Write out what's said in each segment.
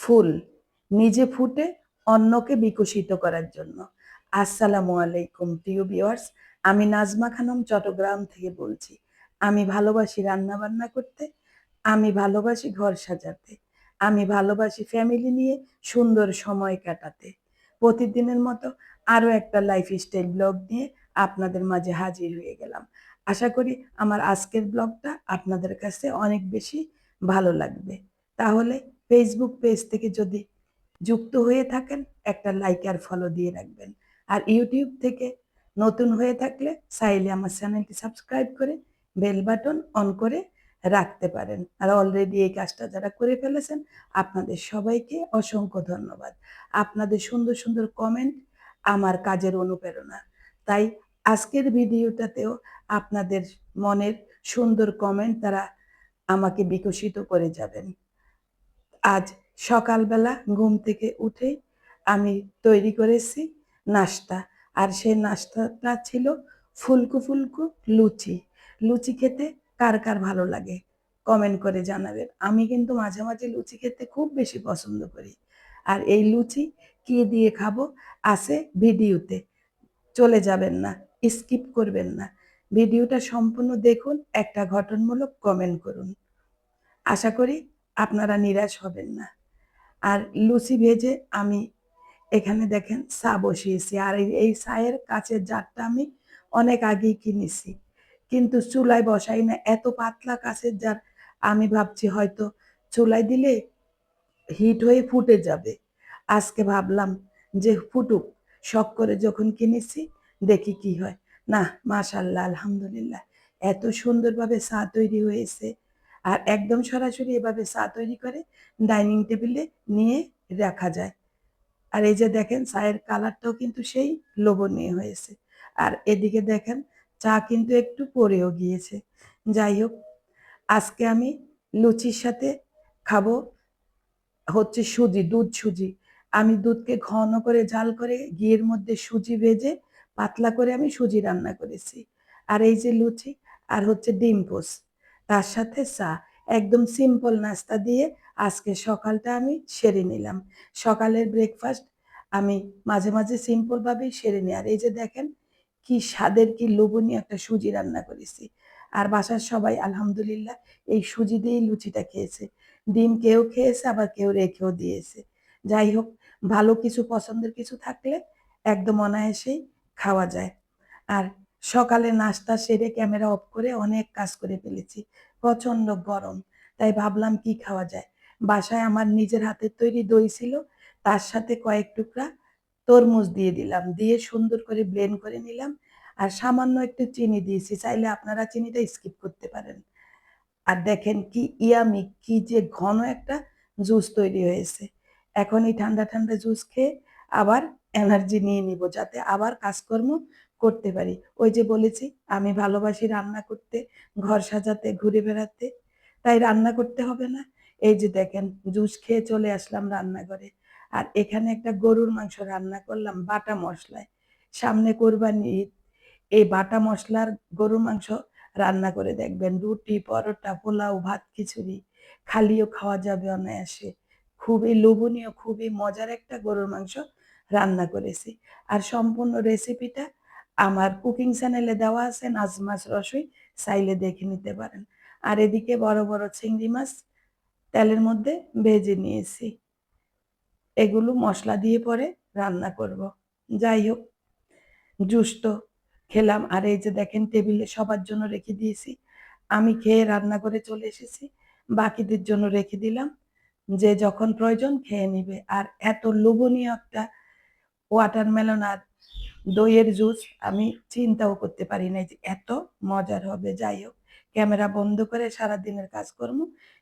ফুল নিজে ফুটে অন্যকে বিকশিত করার জন্য। আসসালামু আলাইকুম, প্রিয় ভিউয়ার্স আমি নাজমা খানম, চট্টগ্রাম থেকে বলছি। আমি ভালোবাসি রান্না বান্না করতে, আমি ভালোবাসি ঘর সাজাতে, আমি ভালোবাসি ফ্যামিলি নিয়ে সুন্দর সময় কাটাতে। প্রতিদিনের মতো আরও একটা লাইফস্টাইল ব্লগ নিয়ে আপনাদের মাঝে হাজির হয়ে গেলাম। আশা করি আমার আজকের ব্লগটা আপনাদের কাছে অনেক বেশি ভালো লাগবে। তাহলে ফেসবুক পেজ থেকে যদি যুক্ত হয়ে থাকেন, একটা লাইক আর ফলো দিয়ে রাখবেন। আর ইউটিউব থেকে নতুন হয়ে থাকলে চাইলে আমার চ্যানেলটি সাবস্ক্রাইব করে বেল বাটন অন করে রাখতে পারেন। আর অলরেডি এই কাজটা যারা করে ফেলেছেন, আপনাদের সবাইকে অসংখ্য ধন্যবাদ। আপনাদের সুন্দর সুন্দর কমেন্ট আমার কাজের অনুপ্রেরণা। তাই আজকের ভিডিওটাতেও আপনাদের মনের সুন্দর কমেন্ট তারা আমাকে বিকশিত করে যাবেন। আজ সকালবেলা ঘুম থেকে উঠেই আমি তৈরি করেছি নাস্তা। আর সেই নাস্তাটা ছিল ফুলকু ফুলকু লুচি। লুচি খেতে কার কার ভালো লাগে? কমেন্ট করে জানাবেন। আমি কিন্তু মাঝে মাঝে লুচি খেতে খুব বেশি পছন্দ করি। আর এই লুচি কি দিয়ে খাব আছে ভিডিওতে। চলে যাবেন না স্কিপ করবেন না। ভিডিওটা সম্পূর্ণ দেখুন, একটা ঘটনমূলক কমেন্ট করুন। আশা করি আপনারা নিরাশ হবেন না। আর লুচি ভেজে আমি এখানে দেখেন চা বসিয়েছি। আর এই- চায়ের কাছের জারটা আমি অনেক আগেই কিনেছি। কিন্তু চুলায় বসাই না, এত পাতলা কাছের জার, আমি ভাবছি হয়তো চুলায় দিলে হিট হয়ে ফুটে যাবে। আজকে ভাবলাম যে ফুটুক, শখ করে যখন কিনেছি দেখি কি হয়। না, মাশাল্লাহ, আলহামদুলিল্লাহ, এত সুন্দরভাবে চা তৈরি হয়েছে। আর একদম সরাসরি এভাবে চা তৈরি করে ডাইনিং টেবিলে নিয়ে রাখা যায়। আর এই যে দেখেন, চায়ের কালারটাও কিন্তু সেই লোভনীয় হয়েছে। আর এদিকে দেখেন, চা কিন্তু একটু পরেও গিয়েছে। যাই হোক, আজকে আমি লুচির সাথে খাব হচ্ছে সুজি, দুধ সুজি। আমি দুধকে ঘন করে জাল করে ঘিয়ের মধ্যে সুজি ভেজে পাতলা করে আমি সুজি রান্না করেছি। আর এই যে লুচি, আর হচ্ছে ডিম পোস্ট তার সাথে চা, একদম সিম্পল নাস্তা দিয়ে আজকে সকালটা আমি সেরে নিলাম। সকালের ব্রেকফাস্ট আমি মাঝে মাঝে সিম্পলভাবেই সেরে নিই। আর এই যে দেখেন, কি স্বাদের, কি লোভনীয় একটা সুজি রান্না করেছি। আর বাসার সবাই আলহামদুলিল্লাহ এই সুজি দিয়েই লুচিটা খেয়েছে। ডিম কেউ খেয়েছে, আবার কেউ রেখেও দিয়েছে। যাই হোক, ভালো কিছু পছন্দের কিছু থাকলে একদম অনায়াসেই খাওয়া যায়। আর সকালে নাস্তা সেরে ক্যামেরা অফ করে অনেক কাজ করে ফেলেছি। প্রচণ্ড গরম। তাই ভাবলাম কি খাওয়া যায়? বাসায় আমার নিজের হাতের তৈরি দই ছিল, তার সাথে কয়েক টুকরা তরমুজ দিয়ে দিলাম। দিয়ে সুন্দর করে ব্লেন্ড করে নিলাম আর সামান্য একটু চিনি দিয়েছি। চাইলে আপনারা চিনিটা স্কিপ করতে পারেন। আর দেখেন কি ইয়ামি কি যে ঘন একটা জুস তৈরি হয়েছে। এখন এই ঠান্ডা ঠান্ডা জুস খেয়ে আবার এনার্জি নিয়ে নিব, যাতে আবার কাজকর্ম করতে পারি। ওই যে বলেছি, আমি ভালোবাসি রান্না করতে, ঘর সাজাতে, ঘুরে বেড়াতে। তাই রান্না করতে হবে না। এই যে দেখেন, জুস খেয়ে চলে আসলাম রান্নাঘরে। আর এখানে একটা গরুর মাংস রান্না করলাম, বাটা মশলায়। সামনে কোরবানি ঈদ। এই বাটা মশলার গরুর মাংস রান্না করে দেখবেন। রুটি, পরোটা, পোলাও, ভাত, খিচুড়ি। খালিও খাওয়া যাবে অনায়াসে। খুবই লোভনীয়, খুবই মজার একটা গরুর মাংস রান্না করেছি। আর সম্পূর্ণ রেসিপিটা আমার কুকিং চ্যানেলে দেওয়া আছে নাজমাস রসই চাইলে দেখে নিতে পারেন। আর এদিকে বড় বড় চিংড়ি মাছ, তেলের মধ্যে ভেজে নিয়েছি। এগুলো মশলা দিয়ে পরে রান্না করব। যাই হোক, জুস তো খেলাম। আর এই যে দেখেন, টেবিলে সবার জন্য রেখে দিয়েছি। আমি খেয়ে রান্না করে চলে এসেছি। বাকিদের জন্য রেখে দিলাম। যে যখন প্রয়োজন খেয়ে নিবে। আর এত লোভনীয় একটা ওয়াটারমেলন আর দইয়ের জুস আমি চিন্তাও করতে পারি নাই যে এত মজার হবে। যাই হোক, ক্যামেরা বন্ধ করে সারা দিনের কাজকর্ম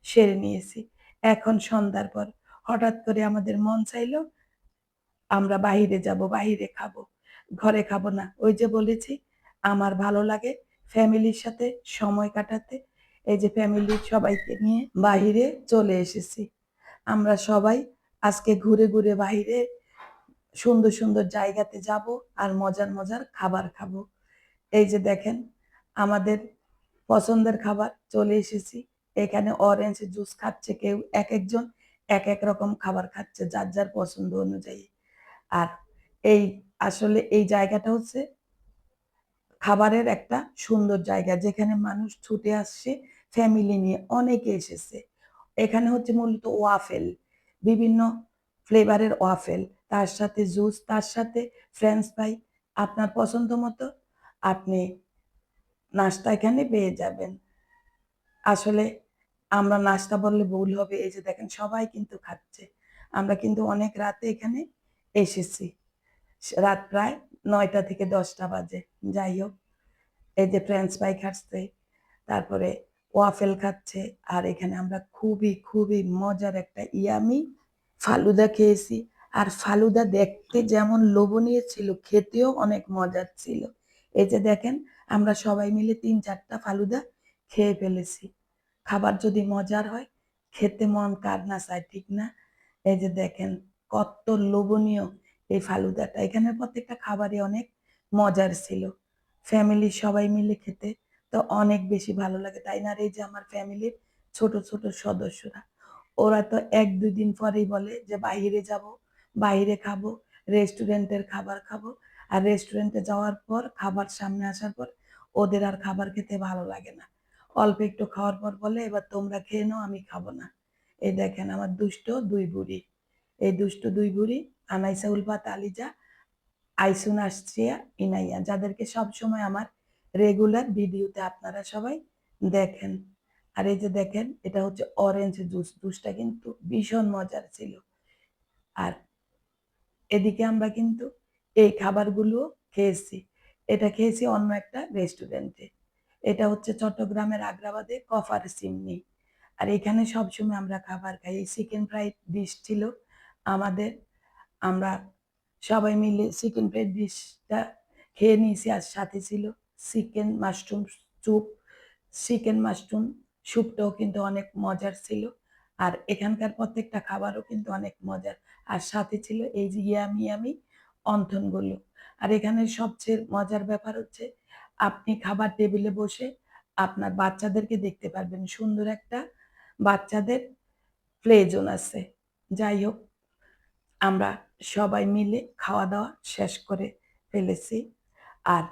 সেরে নিয়েছি। এখন সন্ধ্যার পর হঠাৎ করে আমাদের মন চাইলো, আমরা বাইরে যাব বাহিরে খাব, ঘরে খাব না। ওই যে বলেছি, আমার ভালো লাগে ফ্যামিলির সাথে সময় কাটাতে। এই যে ফ্যামিলির সবাইকে নিয়ে বাইরে চলে এসেছি। আমরা সবাই আজকে ঘুরে ঘুরে বাইরে সুন্দর সুন্দর জায়গাতে যাব আর মজার মজার খাবার খাব। এই যে দেখেন, আমাদের পছন্দের খাবার চলে এসেছি। এখানে অরেঞ্জ জুস খাচ্ছে কেউ, এক একজন এক এক রকম খাবার খাচ্ছে যার যার পছন্দ অনুযায়ী। আর এই আসলে এই জায়গাটা হচ্ছে খাবারের একটা সুন্দর জায়গা, যেখানে মানুষ ছুটে আসছে ফ্যামিলি নিয়ে অনেকে এসেছে। এখানে হচ্ছে মূলত ওয়াফেল বিভিন্ন ফ্লেভারের ওয়াফেল তার সাথে জুস, তার সাথে ফ্রেঞ্চ ফ্রাই আপনার পছন্দ মতো আপনি নাস্তা এখানে পেয়ে যাবেন। আসলে আমরা নাস্তা বললে ভুল হবে, এই যে দেখেন সবাই কিন্তু খাচ্ছে। আমরা কিন্তু অনেক রাতে এখানে এসেছি। রাত প্রায় নয়টা থেকে দশটা বাজে। যাই হোক, এই যে ফ্রেঞ্চ ফ্রাই খাচ্ছে, তারপরে ওয়াফেল খাচ্ছে, আর এখানে আমরা খুবই খুবই মজার একটা ইয়ামি ফালুদা খেয়েছি। আর ফালুদা দেখতে যেমন লোভনীয় ছিল, খেতেও অনেক মজার ছিল। এই যে দেখেন, আমরা সবাই মিলে তিন চারটা ফালুদা খেয়ে ফেলেছি। খাবার যদি মজার হয়, খেতে মন কার না চায়, ঠিক না? এই যে দেখেন, কত লোভনীয় এই ফালুদাটা। এখানের প্রত্যেকটা খাবারই অনেক মজার ছিল। ফ্যামিলির সবাই মিলে খেতে তো অনেক বেশি ভালো লাগে, তাই না? এই যে আমার ফ্যামিলির ছোট ছোট সদস্যরা, ওরা তো এক দুই দিন পরেই বলে যে, বাইরে যাব বাইরে খাব রেস্টুরেন্টের খাবার খাব। আর রেস্টুরেন্টে যাওয়ার পর, খাবার সামনে আসার পর ওদের আর খাবার খেতে ভালো লাগে না। অল্প একটু খাওয়ার পর বলে, এবার তোমরা খেয়ে নাও, আমি খাব না। এই দেখেন আমার দুষ্ট দুই বুড়ি। এই দুষ্ট দুই বুড়ি আনাইসা উলফাত আলিজা, আইসুন আসছিয়া ইনাইয়া, যাদেরকে সব সময় আমার রেগুলার ভিডিওতে আপনারা সবাই দেখেন। আর এই যে দেখেন, এটা হচ্ছে অরেঞ্জ জুস জুসটা কিন্তু ভীষণ মজার ছিল। আর এদিকে আমরা কিন্তু এই খাবারগুলো খেয়েছি। এটা খেয়েছি অন্য একটা রেস্টুরেন্টে এটা হচ্ছে চট্টগ্রামের আগ্রাবাদে কফার সিমনি আর এখানে সবসময় আমরা খাবার খাই। এই চিকেন ফ্রাইড ডিশ ছিল আমাদের। আমরা সবাই মিলে চিকেন ফ্রাইড ডিশটা খেয়ে নিয়েছি। আর সাথে ছিল chicken mushroom soup chicken mushroom স্যুপটাও কিন্তু অনেক মজার ছিল। আর এখানকার প্রত্যেকটা খাবারও কিন্তু অনেক মজার। আর সাথে ছিল এই যে ইয়ামি ইয়ামি অন্থনগুলো। আর এখানে সবচেয়ে মজার ব্যাপার হচ্ছে, আপনি খাবার টেবিলে বসে আপনার বাচ্চাদেরকে দেখতে পারবেন। সুন্দর একটা বাচ্চাদের প্লে জোন আছে। যাই হোক, আমরা সবাই মিলে খাওয়া দাওয়া শেষ করে ফেলেছি। আর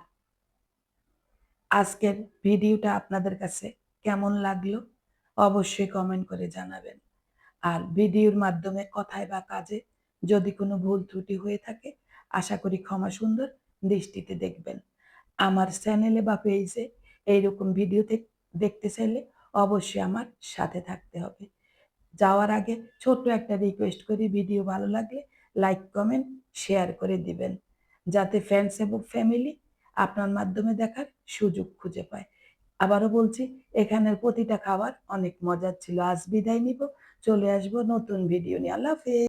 আজকের ভিডিওটা আপনাদের কাছে কেমন লাগল? অবশ্যই কমেন্ট করে জানাবেন। আর ভিডিওর মাধ্যমে কথায় বা কাজে যদি কোনো ভুল ত্রুটি হয়ে থাকে, আশা করি ক্ষমা সুন্দর দৃষ্টিতে দেখবেন। আমার চ্যানেলে বা পেজে এইরকম ভিডিও দেখতে চাইলে অবশ্যই আমার সাথে থাকতে হবে। যাওয়ার আগে ছোট্ট একটা রিকোয়েস্ট করি ভিডিও ভালো লাগলে লাইক কমেন্ট শেয়ার করে দিবেন। যাতে ফ্রেন্ডস এবং ফ্যামিলি আপনার মাধ্যমে দেখার সুযোগ খুঁজে পায়। আবারও বলছি, এখানের প্রতিটা খাবার অনেক মজার ছিল। আজ বিদায় নিব। চলে আসব নতুন ভিডিও নিয়ে। আল্লাহ হাফেজ।